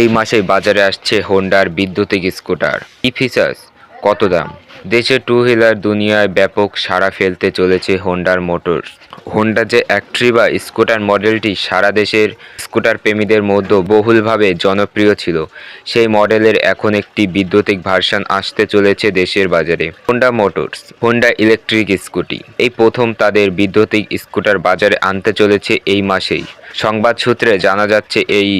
এই মাসে বাজারে আসছে হোন্ডার বিদ্যুতিক স্কুটার। ফিচার্স কত দাম? দেশে টু হুইলার দুনিয়ায় ব্যাপক সাড়া ফেলতে চলেছে হোন্ডার মোটর হোন্ডা যে অ্যাক্ট্রিবা স্কুটার মডেলটি সারা দেশের স্কুটার প্রেমীদের মধ্যে বহুলভাবে জনপ্রিয় ছিল। সেই মডেলের এখন একটি বিদ্যুতিক ভার্সান আসতে চলেছে দেশের বাজারে। Honda motors Honda electric scooty এই প্রথম তাদের বিদ্যুতিক স্কুটার বাজারে আনতে চলেছে এই মাসেই। সংবাদ সূত্রে জানা যাচ্ছে, এই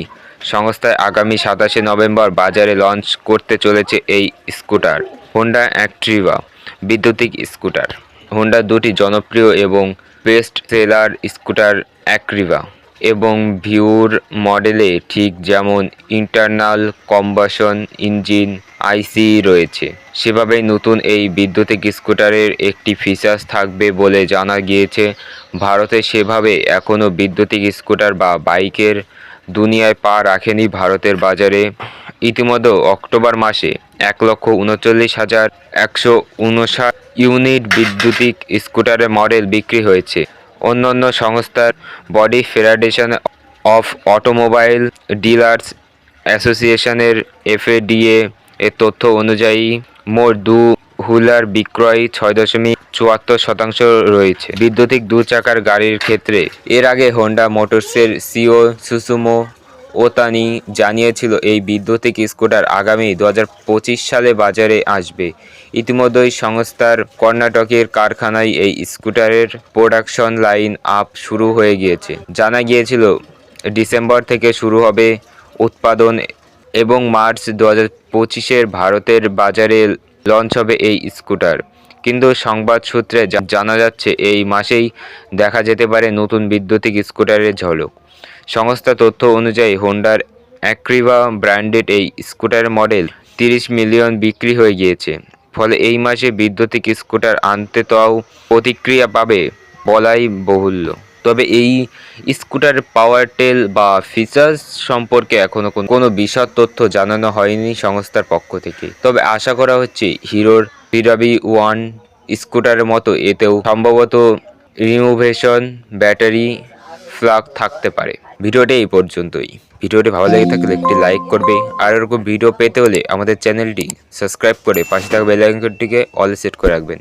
সংস্থায় আগামী সাতাশে নভেম্বর বাজারে লঞ্চ করতে চলেছে এই স্কুটার হোন্ডা অ্যাক্ট্রিভা বিদ্যুতিক স্কুটার। হোন্ডার দুটি জনপ্রিয় এবং বেস্ট সেলার স্কুটার অ্যাক্রিভা এবং ভিউর মডেলে ঠিক যেমন ইন্টারনাল কম্বাসন ইঞ্জিন আইসি রয়েছে। সেভাবেই নতুন এই বিদ্যুতিক স্কুটারের একটি ফিচার্স থাকবে বলে জানা গিয়েছে। ভারতে সেভাবে এখনও বিদ্যুতিক স্কুটার বা বাইকের দুনিয়ায় পা রাখেনি ভারতের বাজারে। ইতিমধ্যে অক্টোবর মাসে এক লক্ষ উনচল্লিশ হাজার একশো উনষাট ইউনিট বিদ্যুতিক স্কুটারের মডেল বিক্রি হয়েছে। অন্যান্য সংস্থার body federation of automobile dealers অ্যাসোসিয়েশনের এফএডিএ এর তথ্য অনুযায়ী, মোট দু হুইলার বিক্রয় ছয় দশমিক চুয়াত্তর শতাংশ রয়েছে। বিদ্যুতিক দু চাকার গাড়ির ক্ষেত্রে এর আগে হোন্ডা মোটরসের সিও সুসুমো ওতানি জানিয়েছিল, এই বিদ্যুতিক স্কুটার আগামী দু হাজার পঁচিশ সালে বাজারে আসবে। ইতিমধ্যেই সংস্থার কর্ণাটকের কারখানায় এই স্কুটারের প্রোডাকশন লাইন আপ শুরু হয়ে গিয়েছে। জানা গিয়েছিল, ডিসেম্বর থেকে শুরু হবে উৎপাদন এবং মার্চ দু হাজার ভারতের বাজারে লঞ্চ হবে এই স্কুটার। কিন্তু সংবাদ সূত্রে জানা যাচ্ছে, এই মাসেই দেখা যেতে পারে নতুন বিদ্যুতিক স্কুটারের ঝলক। সংস্থা তথ্য অনুযায়ী হোন্ডার অ্যাক্রিভা ব্র্যান্ডেড এই স্কুটার মডেল তিরিশ মিলিয়ন বিক্রি হয়ে গিয়েছে। ফলে এই মাসে বিদ্যুতিক স্কুটার আনতে তাও প্রতিক্রিয়া পাবে বলাই বহুল্য। তবে এই স্কুটার পাওয়ার টেল বা ফিচার্স সম্পর্কে এখনও কোনো- বিশদ তথ্য জানানো হয়নি সংস্থার পক্ষ থেকে। তবে আশা করা হচ্ছে হিরোর পিরাবি ওয়ান স্কুটারের মতো এতেও সম্ভবত রিমুভেশন ব্যাটারি ফ্লাগ থাকতে পারে। ভিডিওটি এই পর্যন্তই। ভিডিওটি ভালো লেগে থাকলে একটি লাইক করবে। আর এরকম ভিডিও পেতে হলে আমাদের চ্যানেলটি সাবস্ক্রাইব করে পাশে থাকা বেল অল সেট করে রাখবেন।